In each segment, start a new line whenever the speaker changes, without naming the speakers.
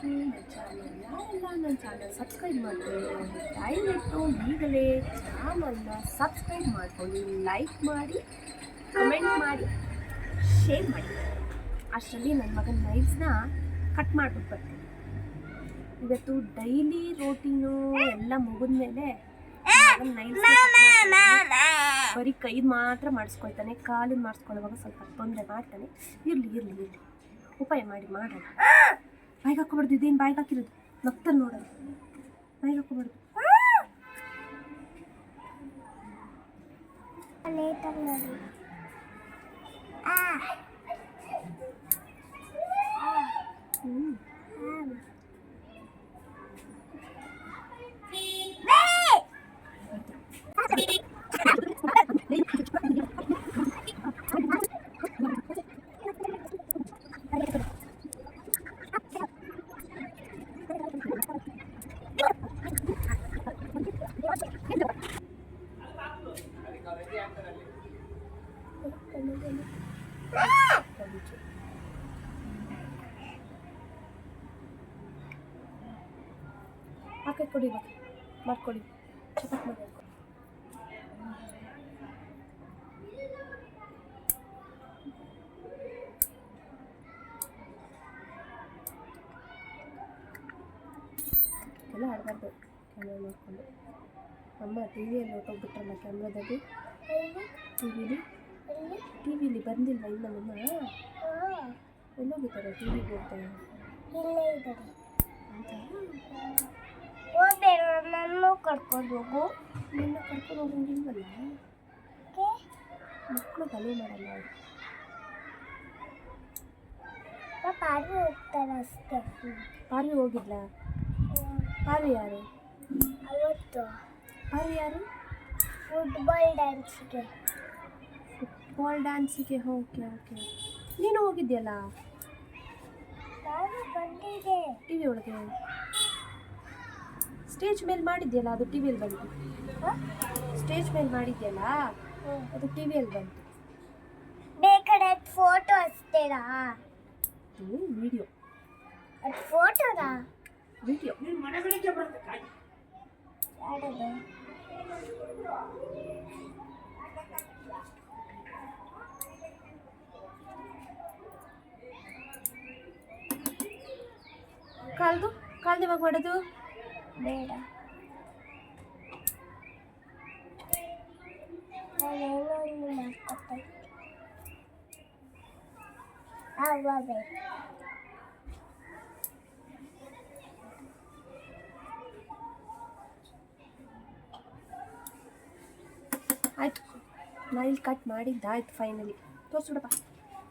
To ನನ್ನ channel ಯಾರೆಲ್ಲ ನನ್ನ ಚಾನಲ್ ಸಬ್ಸ್ಕ್ರೈಬ್ ಮಾಡ್ಕೊಳ್ಳಿ ದಯವಿಟ್ಟು ಈಗಲೇ ಚಾನಲ್ನ ಸಬ್ಸ್ಕ್ರೈಬ್ ಮಾಡ್ಕೊಳ್ಳಿ ಲೈಕ್ ಮಾಡಿ ಕಮೆಂಟ್ ಮಾಡಿ ಶೇರ್ ಮಾಡಿ ಅಷ್ಟರಲ್ಲಿ ನನ್ನ ಮಗನ ನೈಲ್ಸ್ನ ಕಟ್ ಮಾಡ್ಬಿಟ್ಟು ಬರ್ತೀನಿ ಇವತ್ತು ಡೈಲಿ ರೋಟೀನು ಎಲ್ಲ ಮಗನ ನೈಲ್ಸ್ ಬರೀ ಕೈ ಮಾತ್ರ ಮಾಡಿಸ್ಕೊಳ್ತಾನೆ ಕಾಲಿನ ಮಾಡಿಸ್ಕೊಳ್ಳುವಾಗ ಸ್ವಲ್ಪ ತೊಂದರೆ ಮಾಡ್ತಾನೆ ಇರಲಿ ಇರಲಿ ಇರಲಿ ಉಪಾಯ ಮಾಡಿ ಮಾಡೋಣ ಬಾಯಿಗೆ ಹಾಕೋಬಾರ್ದು ಇದೇನು ಬಾಯಿಗೆ ಹಾಕಿರೋದು ನಗ್ತಾರೆ ನೋಡೋದು ಬಾಯಿಗೆ ಹಾಕೋಬಾರ್ದು
ಲೇಟಾಗಿ ನೋಡಿ
ಹ್ಞೂ ಹಾಕಿ ಕೊಡಿ ಇವಾಗ ಮಾಡ್ಕೊಡಿ. ಚಪಾತಿ ಮಾಡಿ. ಎಲ್ಲ ಆಡಬಾರ್ದು. ಕ್ಯಾಮ್ರಾ ನೋಡಿಕೊಂಡು. ಅಮ್ಮ ಟಿ ವಿಯಲ್ಲಿ ಹೊಟ್ಟೋಗ್ಬಿಟ್ರಲ್ಲ ಕ್ಯಾಮ್ರಾದಲ್ಲಿ ಟಿ ವಿಲಿ ಟಿ ವಿಲಿ ಬಂದಿಲ್ಲ ಇಲ್ಲ ಮಮ್ಮ ಎಲ್ಲೋಗಿದ್ದಾರೆ ಟಿ ವಿಗೆ ಹೋಗ್ತಾರೆ
ಇಲ್ಲೇ ಇದ್ದಾರೆ. ಹೋಗ್ಬೇಡ ನನ್ನ ಕರ್ಕೊಂಡು ಹೋಗು.
ನಿನ್ನ ಕರ್ಕೊಂಡು ಹೋಗಂಗಿಲ್ವಲ್ಲ ಮಕ್ಕಳು ತಲೆ ಮಾಡಲ್ಲ ಅವರು.
ಆಡಿ ಹೋಗ್ತಾರೆ ಅಷ್ಟೇ.
ಪಾರಿ ಹೋಗಿಲ್ಲ ಪಾರಿ ಯಾರು?
ಅವತ್ತು.
ಪಾರಿ ಯಾರು?
ಫುಟ್ಬಾಲ್ ಡ್ಯಾನ್ಸ್ಗೆ.
ಫುಟ್ಬಾಲ್ ಡ್ಯಾನ್ಸಿಗೆ ಓಕೆ ಓಕೆ ನೀನು ಹೋಗಿದ್ಯಲ್ಲ?
ನಾನು ಬಂದಿದೆ
ಟಿ ವಿ ಒಳಗೆ? ಸ್ಟೇಜ್ ಮೇಲೆ ಮಾಡಿದ್ಯಲ್ಲ ಅದು ಟಿ ವಿಯಲ್ಲಿ ಬಂತು? ಸ್ಟೇಜ್ ಮೇಲೆ ಮಾಡಿದ್ಯಲ್ಲ? ಅದು ಟಿ ವಿಯಲ್ಲಿ ಬಂತು.
ಬೇಕಾದ್ರೆ ಅದು ಫೋಟೋ ಅಷ್ಟೇನಾ
ಇದು ವಿಡಿಯೋ
ಅದು ಫೋಟೋನಾ
ವಿಡಿಯೋ
ಆಡೋದು
ಕಾಲ್ದು? ಕಾಲ್ದು ಇವಾಗ ಮಾಡೋದು
ಬೇಡ. ಆಯ್ತು. ಒಂದು
ಇಲ್ಲಿ ಕಟ್ ಮಾಡಿದ್ದಾಯ್ತು ಫೈನಲಿ ತೋರಿಸ್ಬಿಡಪ್ಪ.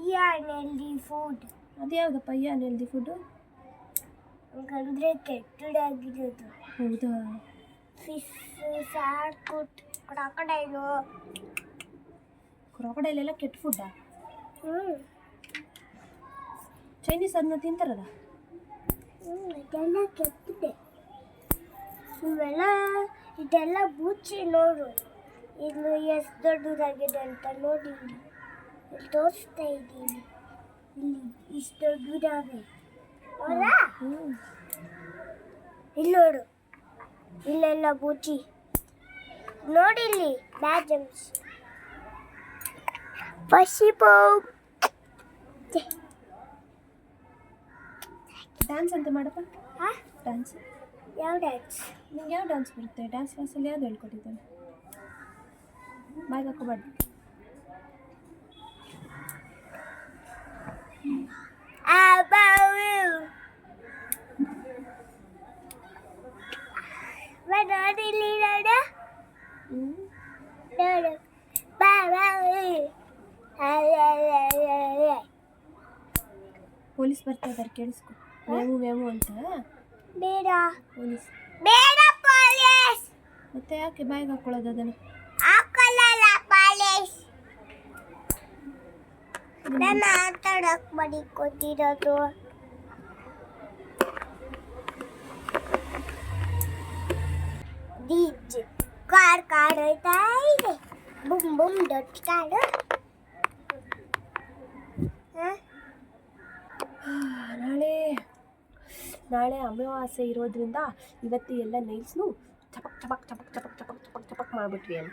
ಕಿಸಾನ
ಹೆಲ್ದಿ ಫುಡ್
ಅದು ಯಾವುದಪ್ಪ ಯಾನ್ ಹೆಲ್ದಿ ಫುಡ್ಡು
ಹಂಗಂದ್ರೆ ಕೆಟ್ಟದಾಗಿರೋದು.
ಹೌದಾ?
ಫಿಶ್ ಸಾಕು ಕ್ರಾಕಡೈಲು
ಕ್ರಾಕಡೈಲ್ ಎಲ್ಲ ಕೆಟ್ಟ ಫುಡ್ಡಾ
ಹ್ಞೂ
ಚೈನೀಸ್ ಅದನ್ನ ತಿಂತಾರಲ್ಲ?
ಹ್ಞೂ ಇದೆಲ್ಲ ಕೆಟ್ಟಿದೆ. ಇವೆಲ್ಲ ಇದೆಲ್ಲ ಬುಚ್ಚಿ ನೋಡು. ಇನ್ನು ಎಷ್ಟು ದೊಡ್ಡದಾಗಿದೆ ಅಂತ ನೋಡಿ ತೋರಿಸ್ತಾ ಇದ್ದೀನಿ ಇಲ್ಲಿ ಇಷ್ಟು ದೊಡ್ಡದಾವೆ ಹೌದಾ ಇಲ್ಲಿ ನೋಡು ಇಲ್ಲೆಲ್ಲ ಬೂಚಿ ನೋಡಿ ಇಲ್ಲಿ ಮ್ಯಾಜಮ್ಸ್ ಪಶಿಪೋ
ಡ್ಯಾನ್ಸ್ ಅಂತ ಮಾಡಪ್ಪ
ಹಾಂ?
ಡ್ಯಾನ್ಸ್
ಯಾವ ಡ್ಯಾನ್ಸ್
ನಿಂಗೆ ಯಾವ ಡ್ಯಾನ್ಸ್ ಬರುತ್ತೆ? ಡ್ಯಾನ್ಸ್ ಕ್ಲಾಸಲ್ಲಿ ಯಾವ್ದು ಹೇಳ್ಕೊಟ್ಟಿದ್ದಾನೆ ಬಾಯ್ ಹಾಕೋಬಾರ್ದು
ನೋಡಿ ಇಲ್ಲಿ ನೋಡು
ಹ್ಞೂ
ನೋಡು ಬಾ ಬಾ
ಪೊಲೀಸ್ ಬರ್ತಾ ಇದ್ದಾರೆ ಕೇಳಿಸ್ಕೊ. ಮೇವು ಮೇವು ಅಂತ?
ಬೇಡ.
ಪೊಲೀಸ್.
ಬೇಡ ಪೊಲೀಸ್.
ಮತ್ತೆ ಯಾಕೆ ಬಾಯಿಗೆ ಹಾಕೊಳ್ಳೋದು ಅದನ್ನು?
ನನ್ನ ಆಟಾಡಕ್ ಬಡಿ ಕೊಟ್ಟಿರೋದು. ಡಿಜ್, ಕಾರ್ ಕಾರ್ ಹೋಯ್ತಾ ಇದೆ. ಬುಮ್ ಬುಮ್ ದೊಡ್ಡ ಹ?
ನಾಳೆ ನಾಳೆ ಅಮಾವಾಸ್ಯೆ ಇರೋದ್ರಿಂದ ಇವತ್ತು ಎಲ್ಲ ನೈಲ್ಸ್ನು ಚಪಕ್ ಚಪಕ್ ಚಪಕ್ ಚಪಕ್ ಚಪಕ್ ಚಪಕ್ ಚಪಕ್ ಮಾಡಿಬಿಟ್ವಿ ಅಂತ